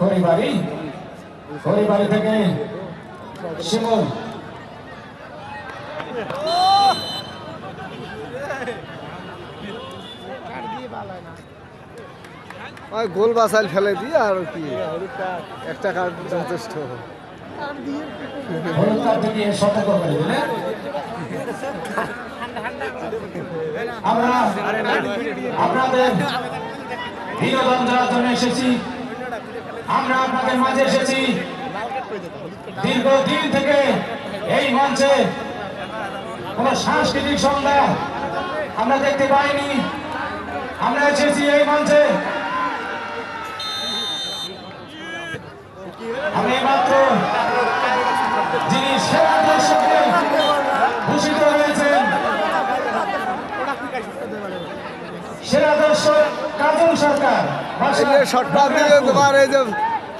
খড়িবাড়ি খড়িবাড়ি থেকে শিমুল। ওই গোল বাসাইল ফেলে দিয়ে আর কি একটা কার্ড যথেষ্ট। আমরা আপনাদের বিনোদন দেওয়ার জন্য এসেছি। আমরা আপনাদের মাঝে এসেছি। দীর্ঘদিন থেকে এই মঞ্চে কোন সাংস্কৃতিক সন্ধ্যা আমরা দেখতে পাইনি। আমরা এসেছি এই মঞ্চে। আমি মাত্র যিনি সেরা দর্শকে ভূষিত হয়েছেন সেরা দর্শক সরকার। এই শটটা দিয়ে তোমার এই যে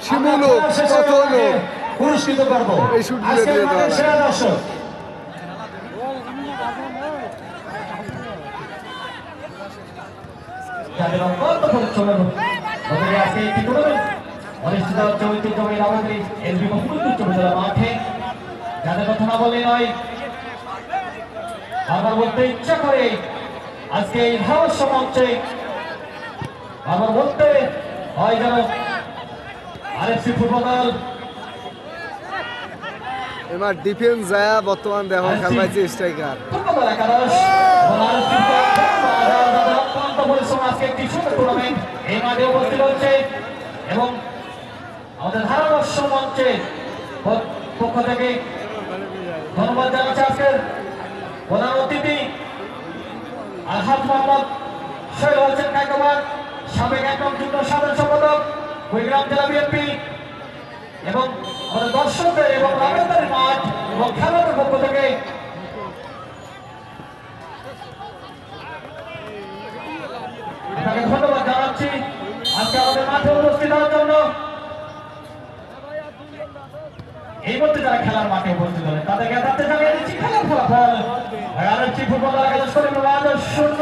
শিমুল হোক, কত লোক? পুরস্কৃত করব। এই শুট দিয়ে আজকের দিয়ে মাঠের দেওয়া। সেরা দর্শক। যাদের অত্যন্ত পরিচ্ছন্ন ওদের আজকে একটি টুর্নামেন্ট অনুষ্ঠিত হচ্ছে ঐতিহ্যবাহী রামাদ্রি এলবি মোহাম্মদ উচ্চ বিদ্যালয় মাঠে। যাদের কথা না বলে নয় বলতে ইচ্ছা করে আজকে এই ধারস মঞ্চে আমার বলতে হয় যেন আরেকটি ফুটবল দল এবার ডিফেন্স যায় বর্তমান দেখো খেলবাইছে স্ট্রাইকার এবং আমাদের ধারাবর্ষ মঞ্চে পক্ষ থেকে ধন্যবাদ জানাচ্ছি আজকের প্রধান অতিথি আলহাজ মোহাম্মদ শৈল হোসেন সাবেক একদম যুগ্ম সাধারণ সম্পাদক কুড়িগ্রাম জেলা বিএনপি এবং আমাদের দর্শকদের এবং রাবেন্দ্রের মাঠ এবং খেলোয়াড়ের পক্ষ থেকে ধন্যবাদ জানাচ্ছি। আজকে আমাদের মাঠে উপস্থিত হওয়ার জন্য এই মুহূর্তে যারা খেলার মাঠে উপস্থিত হলেন, তাদেরকে জানিয়ে দিচ্ছি খেলার ফলাফল। আরেকটি ফুটবল শূন্য।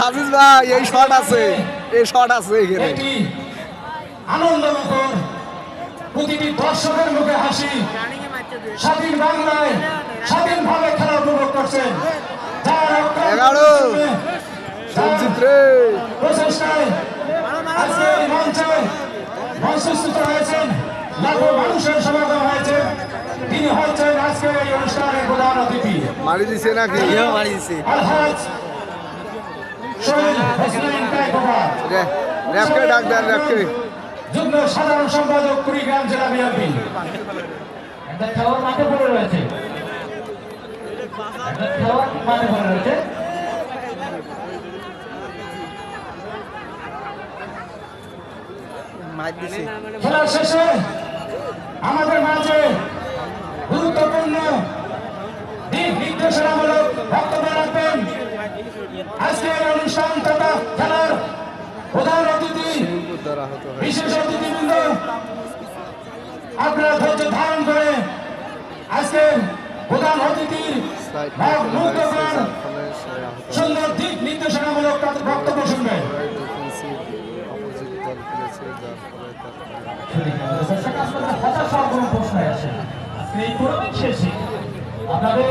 হাফিজ ভাই এই শট আছে। এই শট আছে এখানে। আনন্দমুখর প্রতিটি দর্শকের মুখে হাসি। স্বাধীন বাংলায় স্বাধীনভাবে খেলা উপভোগ করছেন। এগারো। পরিশ্রমে, যার প্রচেষ্টায় আজকে মঞ্চে মঞ্চস্থিত হয়েছেন লাখো মানুষের সমাগম হয়েছে। তিনি হচ্ছেন আজকের এই অনুষ্ঠানের প্রধান অতিথি। মারি দিছে নাকি? আলহাজ শহীদ হোসেন রে- র্যাপকে ডাক দেন র্যাপকে যুগ্ম সাধারণ সম্পাদক কুড়িগ্রাম জেলা বিএনপি। খেলোয়াড় মাঠে পড়ে রয়েছে। খেলোয়াড় মাঠে পড়ে রয়েছে। খেলার শেষে আমাদের মাঝে গুরুত্বপূর্ণ দিক নির্দেশনামূলক বক্তব্য রাখবেন আজকের অনুষ্ঠান তথা খেলার প্রধান অতিথি বিশেষ অতিথিবৃন্দ আপনারা ধৈর্য ধারণ করে আজকে প্রধান অতিথির সুন্দর দিক নির্দেশনামূলক তাদের বক্তব্য শুনবেন। আপনাদের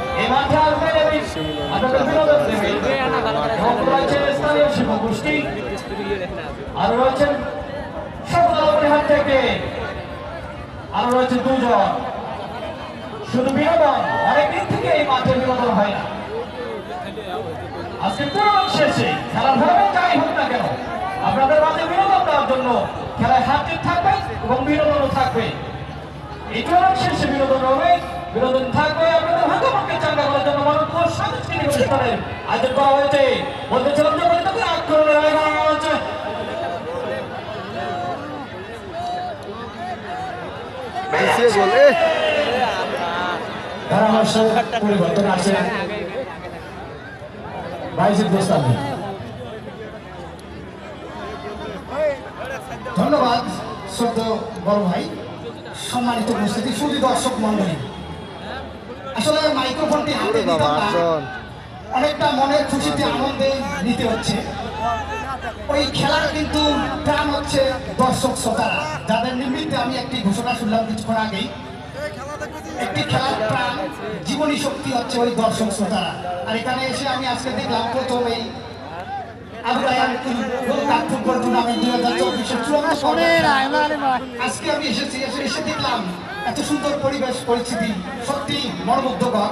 আর রয়েছেন আরও রয়েছে দুজন। শুধু বিনোদন থেকে এই মাঠে বিনোদন হয় না। শেষে খেলার ধরনের যাই হোক না কেন, আপনাদের মাঝে বিনোদন দেওয়ার জন্য খেলায় হাত থাকবে এবং বিনোদনও থাকবে। এই শেষে বিনোদন হবে বিনোদন থাকবে আপনাদের ভাগ্যপক্ষে চাঙ্গা করার জন্য মানব সাংস্কৃতিক অনুষ্ঠানের আয়োজন করা হয়েছে বলতেছিলাম যে আক্রমণের পরিবর্তন আছে ধন্যবাদ সদ্য বড় ভাই। সম্মানিত উপস্থিতি শুধু দর্শক মন্ডলী মাইক্রোফোনটি হাতে নিতাম অনেকটা মনের খুশিতে আনন্দে নিতে হচ্ছে। ওই খেলার কিন্তু প্রাণ হচ্ছে দর্শক শ্রোতারা। যাদের নিমিত্তে আমি একটি ঘোষণা শুনলাম কিছুক্ষণ আগেই। একটি খেলার প্রাণ জীবনী শক্তি হচ্ছে ওই দর্শক শ্রোতারা। আর এখানে এসে আমি আজকে দেখলাম প্রথম এই ফুটবল টুর্নামেন্ট দুই হাজার আজকে আমি এসেছি এসে এসে দেখলাম এত সুন্দর পরিবেশ পরিস্থিতি। সত্যি মর্মুগ্ধকর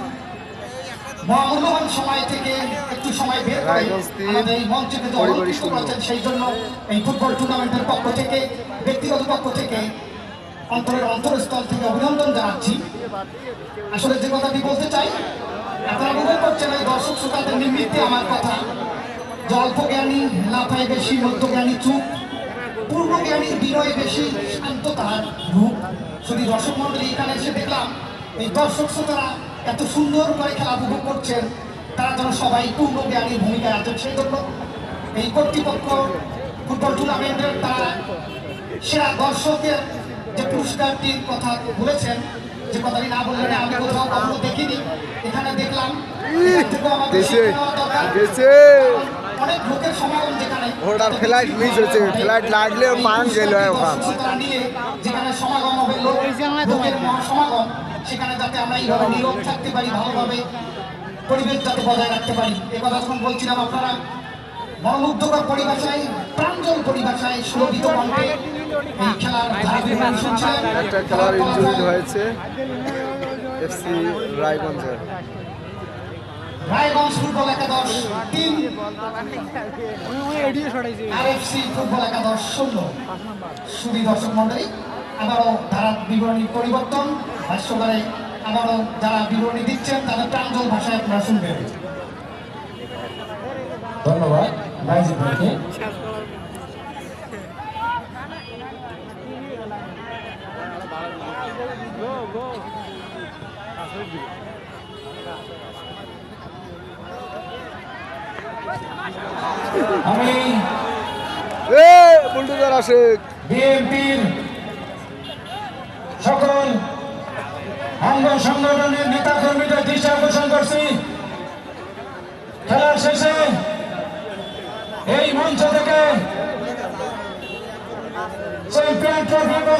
মহামূল্যবান সময় থেকে একটু সময় বের করে আমাদের এই যে পরিবারই অলঙ্কৃত করেছেন। সেই জন্য এই ফুটবল টুর্নামেন্টের পক্ষ থেকে ব্যক্তিগত পক্ষ থেকে অন্তরের অন্তরস্থল থেকে অভিনন্দন জানাচ্ছি। আসলে যে কথাটি বলতে চাই আপনারা মনে করছেন এই দর্শক শ্রোতাদের নিমিত্তে আমার কথা। যে অল্প জ্ঞানী লাফায় বেশি মধ্য জ্ঞানী চুপ পূর্ণ জ্ঞানীর বিনয় বেশি শান্ত তার রূপ। শুধু দর্শক মন্ডলী এখানে এসে দেখলাম এই দর্শক শ্রোতারা এত সুন্দর করে খেলা উপভোগ করছেন তারা যেন সবাই পূর্ণ জ্ঞানীর ভূমিকায় আছেন সেই জন্য এই কর্তৃপক্ষ ফুটবল টুর্নামেন্টের তারা সেরা দর্শকের যে পুরস্কারটির কথা বলেছেন যে কথাটি না বললেন আমি কোথাও কখনো দেখিনি এখানে দেখলাম এখান থেকেও আমাদের গেছে শিক্ষা নেওয়া দরকার। গেছে। অনেক লোকের সমাগম যেখানে। ওটার ফ্লাইট মিস হয়েছে ফ্লাইট লাগলে পান গেল ওখান যেখানে সমাগম হবে লোকের সমাগম সেখানে যাতে আমরা এইভাবে নীরব থাকতে পারি ভালোভাবে পরিবেশ যাতে বজায় রাখতে পারি। এ কথা যখন বলছিলাম আপনারা মনোমুগ্ধকর পরিভাষায় প্রাঞ্জল পরিভাষায় সুরভিত কণ্ঠে এই খেলার একটা খেলার ইনজুরি হয়েছে এফসি রায়গঞ্জের। রায়গঞ্জ ফুটবল একাদশ তিন আর এফসি ফুটবল একাদশ শূন্য শুধু দর্শক মন্ডলী আবারও ধারা বিবরণী পরিবর্তন। ভাষ্যকারে আবারও যারা বিবরণী দিচ্ছেন তাদের প্রাঞ্জল ভাষায় আপনারা শুনবেন। ধন্যবাদ ভাইকে। আমি এ বুলডোজার আশেক বিএনপির অঙ্গ সংগঠনের নেতা কর্মীদের দৃষ্টি আকর্ষণ করছি। খেলার শেষে এই মঞ্চ থেকে চ্যাম্পিয়ন ট্রফি এবং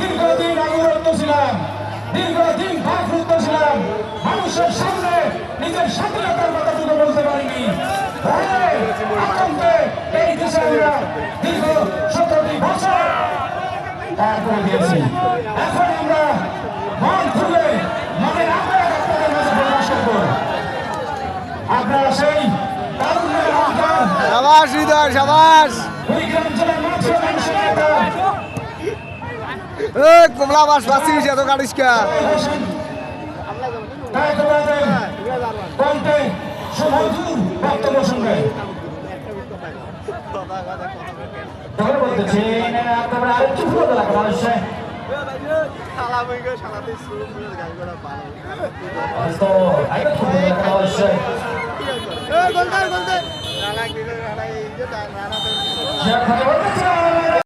দীর্ঘদিন অবরুদ্ধ ছিলাম। দীর্ঘদিন ভাগরুদ্ধ ছিলাম। মানুষের সামনে নিজের স্বাধীনতার কথাটুকু বলতে পারিনি আতঙ্কে এই দেশে আমরা দীর্ঘ সতেরোটি বছর পার করে দিয়েছি। এখন আমরা মন খুলে মনের আবেগ আপনাদের মাঝে প্রকাশ করব। আপনারা সেই তারুণ্যের অহংকার সাবাস হৃদয় সাবাস। কুড়িগ্রাম জেলার মাঝে মানুষের নেতা এ কমলা বাস এত আরেকটু ফুল লাগবে অবশ্যই